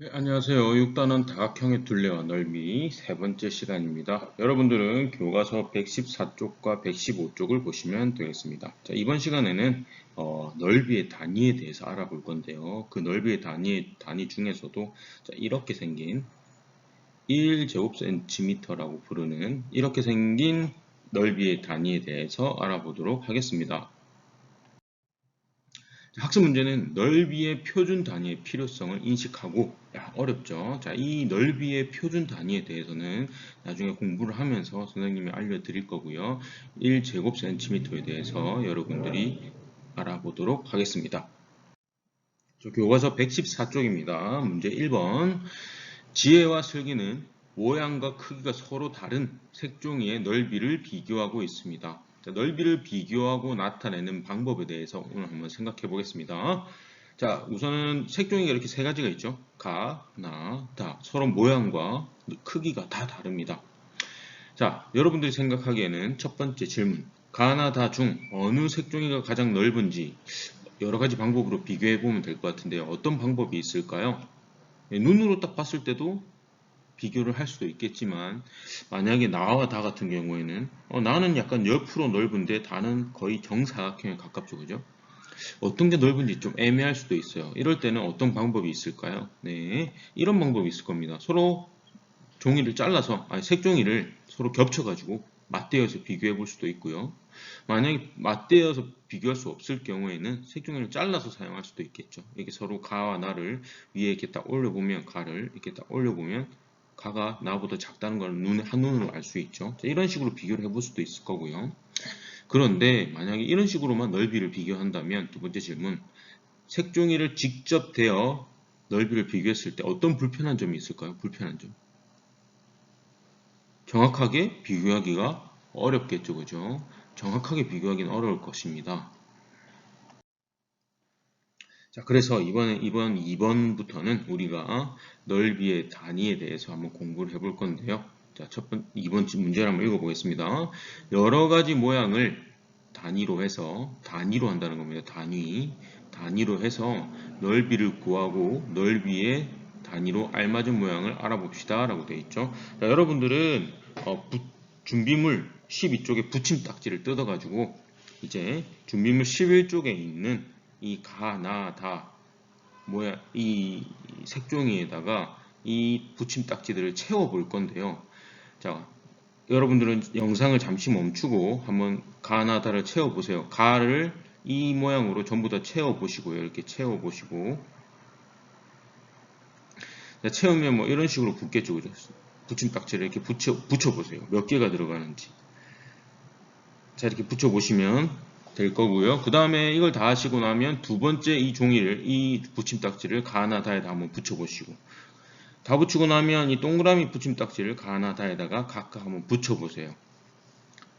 네, 안녕하세요. 6단원 다각형의 둘레와 넓이 세 번째 시간입니다. 여러분들은 교과서 114쪽과 115쪽을 보시면 되겠습니다. 자, 이번 시간에는 어, 넓이의 단위에 대해서 알아볼 건데요. 그 넓이의 단위, 단위 중에서도 자, 이렇게 생긴 1제곱센티미터라고 부르는 이렇게 생긴 넓이의 단위에 대해서 알아보도록 하겠습니다. 학습 문제는 넓이의 표준 단위의 필요성을 인식하고 야, 어렵죠. 자, 이 넓이의 표준 단위에 대해서는 나중에 공부를 하면서 선생님이 알려드릴 거고요. 1제곱센티미터에 대해서 여러분들이 알아보도록 하겠습니다. 교과서 114쪽입니다. 문제 1번 지혜와 슬기는 모양과 크기가 서로 다른 색종이의 넓이를 비교하고 있습니다. 자, 넓이를 비교하고 나타내는 방법에 대해서 오늘 한번 생각해 보겠습니다. 자, 우선은 색종이가 이렇게 세 가지가 있죠. 가, 나, 다. 서로 모양과 크기가 다 다릅니다. 자, 여러분들이 생각하기에는 첫 번째 질문. 가나 다 중 어느 색종이가 가장 넓은지 여러 가지 방법으로 비교해 보면 될 것 같은데요. 어떤 방법이 있을까요? 네, 눈으로 딱 봤을 때도 비교를 할 수도 있겠지만 만약에 나와 다 같은 경우에는 어, 나는 약간 옆으로 넓은데 다는 거의 정사각형에 가깝죠. 그죠? 어떤 게 넓은지 좀 애매할 수도 있어요. 이럴 때는 어떤 방법이 있을까요? 네 이런 방법이 있을 겁니다. 서로 종이를 잘라서 아니 색종이를 서로 겹쳐 가지고 맞대어서 비교해 볼 수도 있고요. 만약에 맞대어서 비교할 수 없을 경우에는 색종이를 잘라서 사용할 수도 있겠죠. 이렇게 서로 가와 나를 위에 이렇게 딱 올려보면 가를 이렇게 딱 올려보면 가가 나보다 작다는 걸 눈에 한눈으로 알 수 있죠. 이런 식으로 비교를 해볼 수도 있을 거고요. 그런데 만약에 이런 식으로만 넓이를 비교한다면 두 번째 질문 색종이를 직접 대어 넓이를 비교했을 때 어떤 불편한 점이 있을까요? 불편한 점. 정확하게 비교하기가 어렵겠죠. 그죠? 정확하게 비교하기는 어려울 것입니다. 자, 그래서 이번에 이번 2번부터는 우리가 넓이의 단위에 대해서 한번 공부를 해볼 건데요. 자, 첫 번, 이번 문제를 한번 읽어보겠습니다. 여러 가지 모양을 단위로 해서 단위로 한다는 겁니다. 단위, 단위로 해서 넓이를 구하고 넓이의 단위로 알맞은 모양을 알아봅시다 라고 되어 있죠. 자, 여러분들은 어, 부, 준비물 12쪽에 붙임 딱지를 뜯어가지고 이제 준비물 11쪽에 있는 이 가, 나, 다 뭐야 이 색종이에다가 이 붙임 딱지들을 채워 볼 건데요. 자, 여러분들은 영상을 잠시 멈추고 한번 가나다를 채워 보세요. 가를 이 모양으로 전부 다 채워 보시고요. 이렇게 채워 보시고 채우면 뭐 이런 식으로 붙겠죠. 그죠? 붙임 딱지를 이렇게 붙여, 붙여 보세요. 몇 개가 들어가는지. 자, 이렇게 붙여 보시면 될 거고요. 그 다음에 이걸 다 하시고 나면 두 번째 이 종이를 이 붙임딱지를 가나다에다 한번 붙여보시고 다 붙이고 나면 이 동그라미 붙임딱지를 가나다에다가 각각 한번 붙여보세요.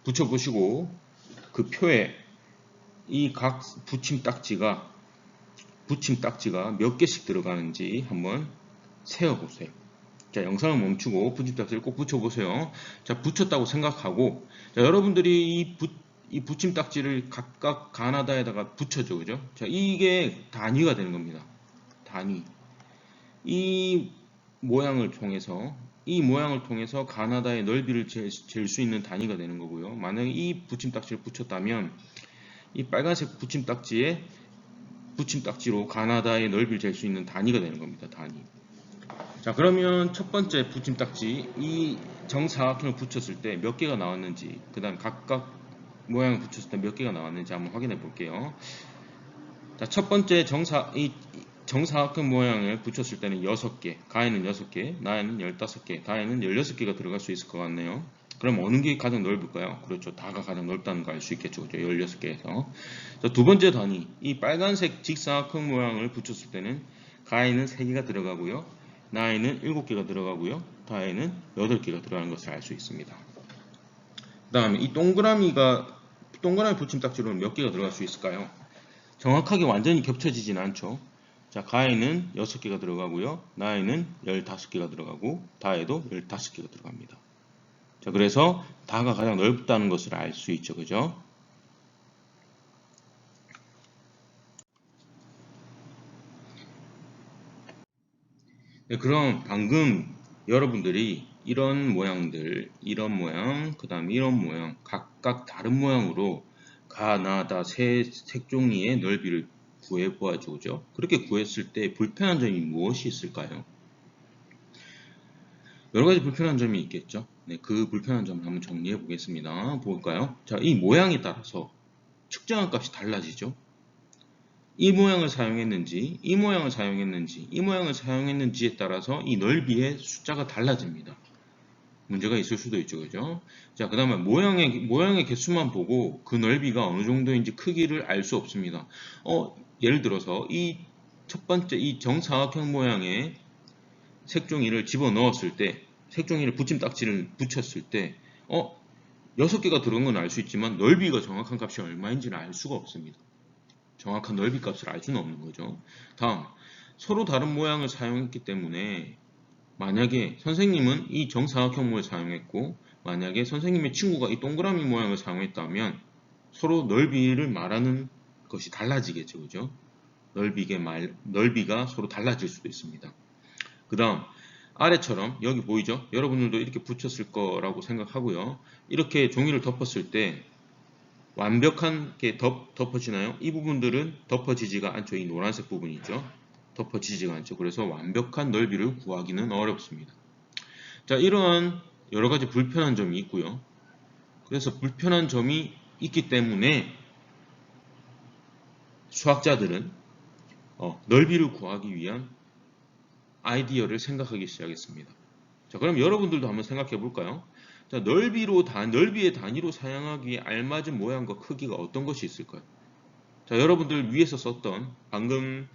붙여보시고 그 표에 이 각 붙임딱지가 붙임딱지가 몇 개씩 들어가는지 한번 세어보세요. 자, 영상을 멈추고 붙임딱지를 꼭 붙여보세요. 자, 붙였다고 생각하고 자, 여러분들이 이 붙, 이 붙임 딱지를 각각 가나다에다가 붙여줘 그죠? 자, 이게 단위가 되는 겁니다. 단위. 이 모양을 통해서 이 모양을 통해서 가나다의 넓이를 잴 수 있는 단위가 되는 거고요. 만약에 이 붙임 딱지를 붙였다면 이 빨간색 붙임 딱지에 붙임 딱지로 가나다의 넓이를 잴 수 있는 단위가 되는 겁니다. 단위. 자 그러면 첫 번째 붙임 딱지 이 정사각형을 붙였을 때 몇 개가 나왔는지 그 다음 각각 모양을 붙였을 때 몇 개가 나왔는지 한번 확인해 볼게요. 자, 첫 번째 정사, 이 정사각형 모양을 붙였을 때는 6개, 가에는 6개, 나에는 15개, 다에는 16개가 들어갈 수 있을 것 같네요. 그럼 어느 게 가장 넓을까요? 그렇죠. 다가 가장 넓다는 거알수 있겠죠. 그죠? 16개에서. 자, 두 번째 단위. 이 빨간색 직사각형 모양을 붙였을 때는 가에는 3개가 들어가고요. 나에는 7개가 들어가고요. 다에는 8개가 들어가는 것을 알 수 있습니다. 그 다음에 이 동그라미가 동그라미 붙임딱지로는 몇 개가 들어갈 수 있을까요? 정확하게 완전히 겹쳐지진 않죠. 자, 가에는 6개가 들어가고요. 나에는 15개가 들어가고 다에도 15개가 들어갑니다. 자, 그래서 다가 가장 넓다는 것을 알 수 있죠. 그죠? 네, 그럼 방금 여러분들이 이런 모양들, 이런 모양, 그 다음에 이런 모양, 각각 다른 모양으로 가나다 세 색종이의 넓이를 구해 보아죠. 그죠? 그렇게 구했을 때 불편한 점이 무엇이 있을까요? 여러 가지 불편한 점이 있겠죠. 네, 그 불편한 점을 한번 정리해 보겠습니다. 볼까요? 자, 이 모양에 따라서 측정한 값이 달라지죠. 이 모양을 사용했는지, 이 모양을 사용했는지, 이 모양을 사용했는지에 따라서 이 넓이의 숫자가 달라집니다. 문제가 있을 수도 있죠. 그죠? 자, 그 다음에 모양의, 모양의 개수만 보고 그 넓이가 어느 정도인지 크기를 알 수 없습니다. 어, 예를 들어서 이 첫 번째 이 정사각형 모양의 색종이를 집어 넣었을 때, 색종이를 붙임 딱지를 붙였을 때, 어, 6개가 들어간 건알 수 있지만 넓이가 정확한 값이 얼마인지는 알 수가 없습니다. 정확한 넓이 값을 알 수는 없는 거죠. 다음, 서로 다른 모양을 사용했기 때문에 만약에 선생님은 이 정사각형을 사용했고 만약에 선생님의 친구가 이 동그라미 모양을 사용했다면 서로 넓이를 말하는 것이 달라지겠죠. 그죠? 넓이게 말, 넓이가 서로 달라질 수도 있습니다. 그 다음 아래처럼 여기 보이죠? 여러분들도 이렇게 붙였을 거라고 생각하고요. 이렇게 종이를 덮었을 때 완벽하게 덮, 덮어지나요? 이 부분들은 덮어지지가 않죠. 이 노란색 부분이죠. 덮어지지가 않죠. 그래서 완벽한 넓이를 구하기는 어렵습니다. 자, 이러한 여러 가지 불편한 점이 있고요. 그래서 불편한 점이 있기 때문에 수학자들은 어, 넓이를 구하기 위한 아이디어를 생각하기 시작했습니다. 자, 그럼 여러분들도 한번 생각해 볼까요? 자, 넓이로 단, 넓이의 단위로 사용하기에 알맞은 모양과 크기가 어떤 것이 있을까요? 자, 여러분들 위에서 썼던 방금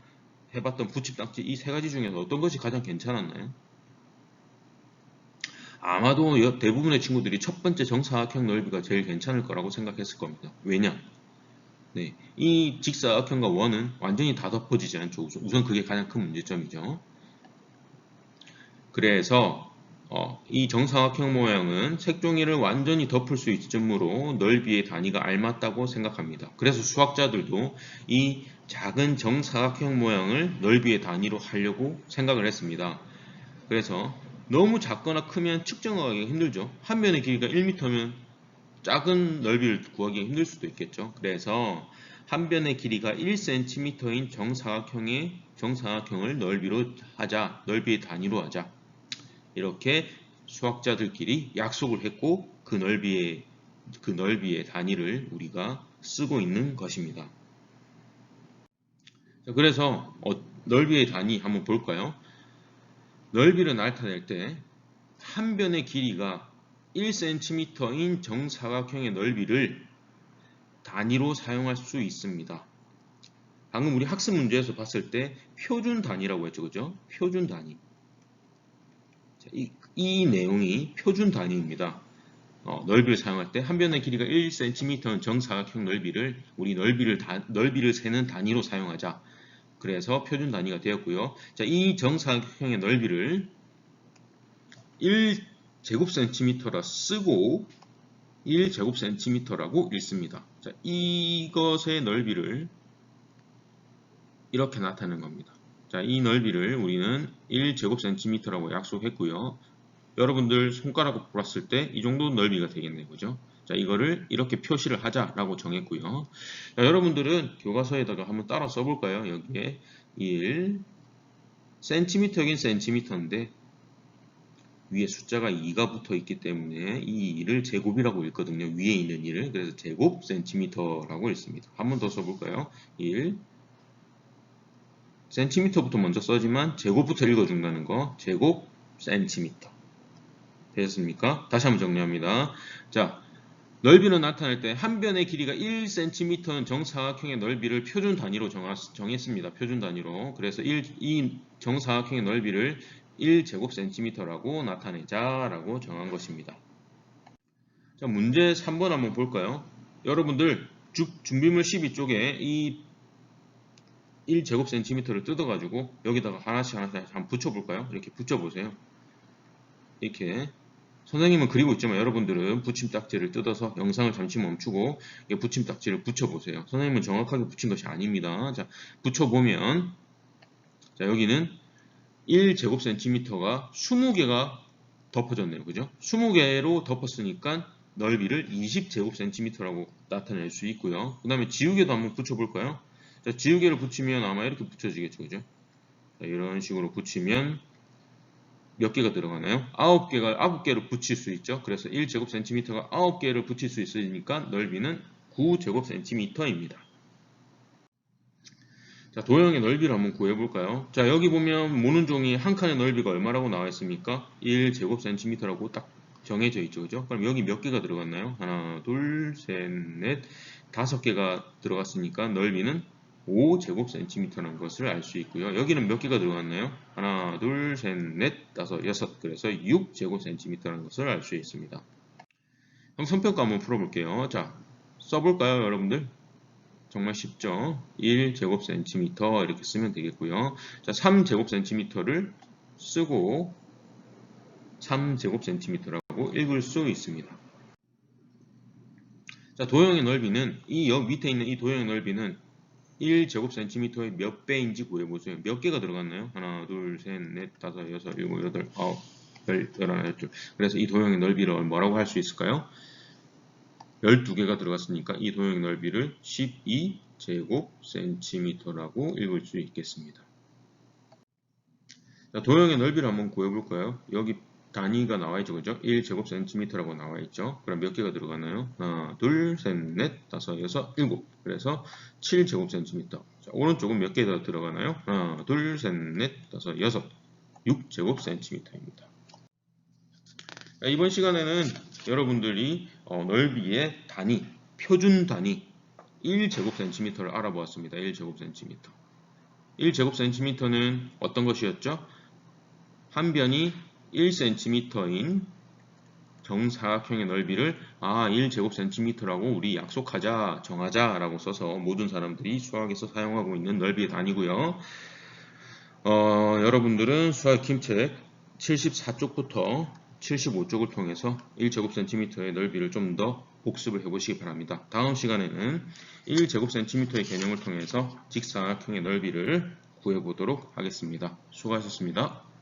해봤던 붙임 딱지 이 세 가지 중에서 어떤 것이 가장 괜찮았나요? 아마도 대부분의 친구들이 첫 번째 정사각형 넓이가 제일 괜찮을 거라고 생각했을 겁니다. 왜냐? 네, 이 직사각형과 원은 완전히 다 덮어지지 않죠. 우선 그게 가장 큰 문제점이죠. 그래서 어, 이 정사각형 모양은 색종이를 완전히 덮을 수 있으므로 넓이의 단위가 알맞다고 생각합니다. 그래서 수학자들도 이 작은 정사각형 모양을 넓이의 단위로 하려고 생각을 했습니다. 그래서 너무 작거나 크면 측정하기 힘들죠. 한 면의 길이가 1m면 작은 넓이를 구하기 힘들 수도 있겠죠. 그래서 한 변의 길이가 1cm인 정사각형의 정사각형을 넓이로 하자, 넓이의 단위로 하자. 이렇게 수학자들끼리 약속을 했고 그 넓이의 그 넓이의 단위를 우리가 쓰고 있는 것입니다. 그래서 어, 넓이의 단위 한번 볼까요? 넓이를 나타낼 때 한 변의 길이가 1cm인 정사각형의 넓이를 단위로 사용할 수 있습니다. 방금 우리 학습 문제에서 봤을 때 표준 단위라고 했죠. 그죠? 표준 단위. 이, 이 내용이 표준 단위입니다. 어, 넓이를 사용할 때 한 변의 길이가 1cm인 정사각형 넓이를 우리 넓이를 다, 넓이를 세는 단위로 사용하자. 그래서 표준 단위가 되었고요. 자, 이 정사각형의 넓이를 1제곱센티미터라 쓰고 1제곱센티미터라고 읽습니다. 자, 이것의 넓이를 이렇게 나타내는 겁니다. 자, 이 넓이를 우리는 1제곱센티미터라고 약속했고요. 여러분들 손가락으로 봤을 때 이 정도 넓이가 되겠네요. 그죠? 자, 이거를 이렇게 표시를 하자라고 정했고요. 자, 여러분들은 교과서에다가 한번 따라 써볼까요? 여기에 1 센티미터긴 센티미터인데 위에 숫자가 2가 붙어 있기 때문에 이 2를 제곱이라고 읽거든요. 위에 있는 2를. 그래서 제곱 센티미터라고 읽습니다. 한번 더 써볼까요? 1 센티미터부터 먼저 써지만 제곱부터 읽어준다는 거 제곱 센티미터 되셨습니까? 다시 한번 정리합니다. 자, 넓이를 나타낼 때 한 변의 길이가 1cm는 정사각형의 넓이를 표준 단위로 정했습니다. 표준 단위로. 그래서 1, 이 정사각형의 넓이를 1제곱센티미터라고 나타내자라고 정한 것입니다. 자, 문제 3번 한번 볼까요? 여러분들 준비물 12쪽에 이 1제곱센티미터를 뜯어가지고 여기다가 하나씩 하나씩 한번 붙여볼까요? 이렇게 붙여보세요. 이렇게 선생님은 그리고 있지만 여러분들은 붙임 딱지를 뜯어서 영상을 잠시 멈추고 붙임 딱지를 붙여보세요. 선생님은 정확하게 붙인 것이 아닙니다. 자, 붙여보면 자 여기는 1제곱센티미터가 20개가 덮어졌네요. 그죠? 20개로 덮었으니까 넓이를 20제곱센티미터라고 나타낼 수 있고요. 그 다음에 지우개도 한번 붙여볼까요? 자, 지우개를 붙이면 아마 이렇게 붙여지겠죠. 그죠? 자, 이런 식으로 붙이면 몇 개가 들어가나요? 9개가 9개를 붙일 수 있죠. 그래서 1제곱센티미터가 9개를 붙일 수 있으니까 넓이는 9제곱센티미터입니다. 자, 도형의 넓이를 한번 구해볼까요? 자, 여기 보면 모는 종이 한 칸의 넓이가 얼마라고 나와 있습니까? 1제곱센티미터라고 딱 정해져 있죠. 그죠? 그럼 여기 몇 개가 들어갔나요? 하나, 둘, 셋, 넷, 다섯 개가 들어갔으니까 넓이는 5제곱센티미터라는 것을 알 수 있고요. 여기는 몇 개가 들어갔나요? 하나, 둘, 셋, 넷, 다섯, 여섯. 그래서 6제곱센티미터라는 것을 알 수 있습니다. 그럼 선평가 한번 풀어볼게요. 자, 써볼까요, 여러분들? 정말 쉽죠? 1제곱센티미터 이렇게 쓰면 되겠고요. 자, 3제곱센티미터를 쓰고 3제곱센티미터라고 읽을 수 있습니다. 자, 도형의 넓이는 이 옆 밑에 있는 이 도형의 넓이는 1제곱센티미터의 몇 배인지 구해보세요. 몇 개가 들어갔나요? 하나, 둘, 셋, 넷, 다섯, 여섯, 일곱, 여덟, 아홉, 열, 열하나, 열둘. 그래서 이 도형의 넓이를 뭐라고 할 수 있을까요? 12개가 들어갔으니까 이 도형의 넓이를 12제곱센티미터라고 읽을 수 있겠습니다. 자, 도형의 넓이를 한번 구해볼까요? 여기 단위가 나와 있죠, 그죠? 1제곱센티미터라고 나와 있죠. 그럼 몇 개가 들어가나요? 하나, 둘, 셋, 넷, 다섯, 여섯, 일곱. 그래서 7제곱센티미터. 자, 오른쪽은 몇 개가 들어가나요? 하나, 둘, 셋, 넷, 다섯, 여섯. 6제곱센티미터입니다. 이번 시간에는 여러분들이 어, 넓이의 단위, 표준 단위 1제곱센티미터를 알아보았습니다. 1제곱센티미터. 1제곱센티미터는 어떤 것이었죠? 한 변이 1cm인 정사각형의 넓이를 아 1제곱센티미터라고 우리 약속하자 정하자 라고 써서 모든 사람들이 수학에서 사용하고 있는 넓이의 단위고요. 어, 여러분들은 수학 김책 74쪽부터 75쪽을 통해서 1제곱센티미터의 넓이를 좀 더 복습을 해보시기 바랍니다. 다음 시간에는 1제곱센티미터의 개념을 통해서 직사각형의 넓이를 구해보도록 하겠습니다. 수고하셨습니다